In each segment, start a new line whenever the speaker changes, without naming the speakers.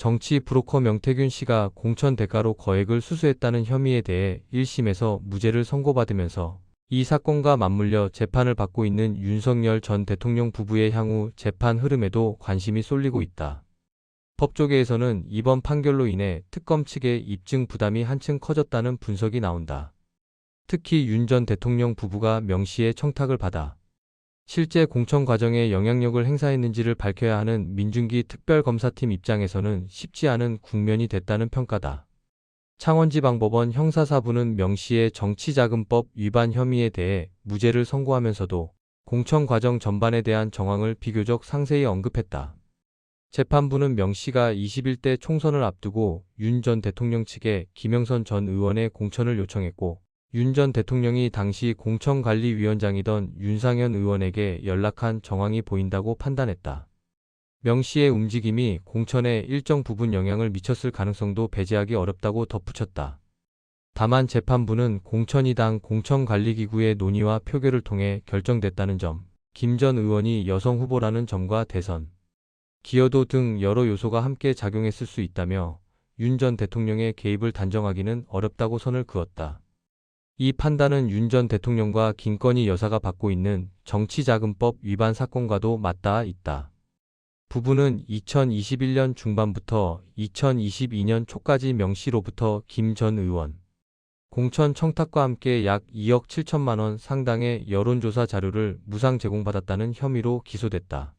정치 브로커 명태균 씨가 공천 대가로 거액을 수수했다는 혐의에 대해 1심에서 무죄를 선고받으면서 이 사건과 맞물려 재판을 받고 있는 윤석열 전 대통령 부부의 향후 재판 흐름에도 관심이 쏠리고 있다. 법조계에서는 이번 판결로 인해 특검 측의 입증 부담이 한층 커졌다는 분석이 나온다. 특히 윤 전 대통령 부부가 명 씨의 청탁을 받아 실제 공천 과정에 영향력을 행사했는지를 밝혀야 하는 민중기 특별검사팀 입장에서는 쉽지 않은 국면이 됐다는 평가다. 창원지방법원 형사사부는 명 씨의 정치자금법 위반 혐의에 대해 무죄를 선고하면서도 공천 과정 전반에 대한 정황을 비교적 상세히 언급했다. 재판부는 명 씨가 21대 총선을 앞두고 윤 전 대통령 측에 김영선 전 의원의 공천을 요청했고 윤 전 대통령이 당시 공천관리위원장이던 윤상현 의원에게 연락한 정황이 보인다고 판단했다. 명 씨의 움직임이 공천에 일정 부분 영향을 미쳤을 가능성도 배제하기 어렵다고 덧붙였다. 다만 재판부는 공천이 당 공천관리기구의 논의와 표결을 통해 결정됐다는 점, 김 전 의원이 여성 후보라는 점과 대선, 기여도 등 여러 요소가 함께 작용했을 수 있다며 윤 전 대통령의 개입을 단정하기는 어렵다고 선을 그었다. 이 판단은 윤 전 대통령과 김건희 여사가 받고 있는 정치자금법 위반 사건과도 맞닿아 있다. 부부는 2021년 중반부터 2022년 초까지 명 씨로부터 김 전 의원 공천 청탁과 함께 약 2억 7천만 원 상당의 여론조사 자료를 무상 제공받았다는 혐의로 기소됐다.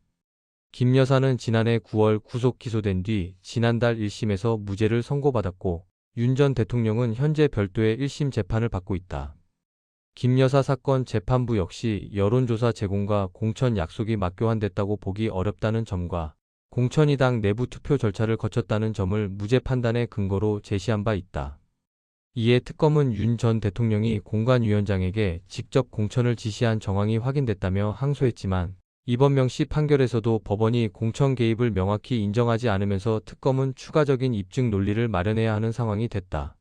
김 여사는 지난해 9월 구속 기소된 뒤 지난달 1심에서 무죄를 선고받았고 윤 전 대통령은 현재 별도의 1심 재판을 받고 있다. 김 여사 사건 재판부 역시 여론조사 제공과 공천 약속이 맞교환됐다고 보기 어렵다는 점과 공천이 당 내부 투표 절차를 거쳤다는 점을 무죄 판단의 근거로 제시한 바 있다. 이에 특검은 윤 전 대통령이 공관위원장에게 직접 공천을 지시한 정황이 확인됐다며 항소했지만 이번 명시 판결에서도 법원이 공천 개입을 명확히 인정하지 않으면서 특검은 추가적인 입증 논리를 마련해야 하는 상황이 됐다.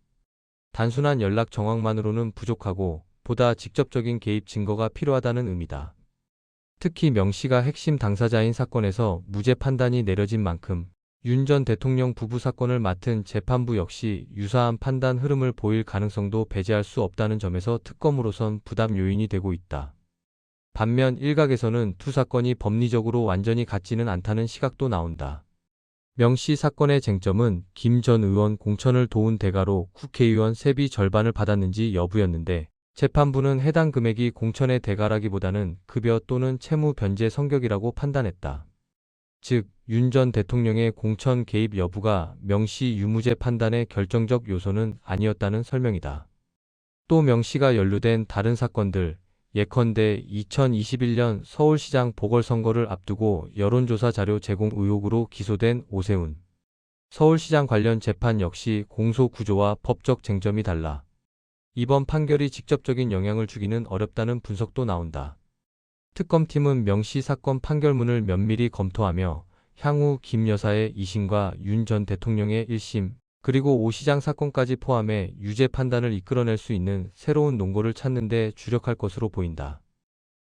단순한 연락 정황만으로는 부족하고 보다 직접적인 개입 증거가 필요하다는 의미다. 특히 명 씨가 핵심 당사자인 사건에서 무죄 판단이 내려진 만큼 윤 전 대통령 부부 사건을 맡은 재판부 역시 유사한 판단 흐름을 보일 가능성도 배제할 수 없다는 점에서 특검으로선 부담 요인이 되고 있다. 반면 일각에서는 두 사건이 법리적으로 완전히 같지는 않다는 시각도 나온다. 명씨 사건의 쟁점은 김 전 의원 공천을 도운 대가로 국회의원 세비 절반을 받았는지 여부였는데 재판부는 해당 금액이 공천의 대가라기보다는 급여 또는 채무 변제 성격이라고 판단했다. 즉, 윤 전 대통령의 공천 개입 여부가 명씨 유무죄 판단의 결정적 요소는 아니었다는 설명이다. 또 명 씨가 연루된 다른 사건들, 예컨대 2021년 서울시장 보궐선거를 앞두고 여론조사 자료 제공 의혹으로 기소된 오세훈 서울시장 관련 재판 역시 공소 구조와 법적 쟁점이 달라 이번 판결이 직접적인 영향을 주기는 어렵다는 분석도 나온다. 특검팀은 명시 사건 판결문을 면밀히 검토하며 향후 김 여사의 2심과 윤 전 대통령의 1심, 그리고 오 시장 사건까지 포함해 유죄 판단을 이끌어낼 수 있는 새로운 논거를 찾는 데 주력할 것으로 보인다.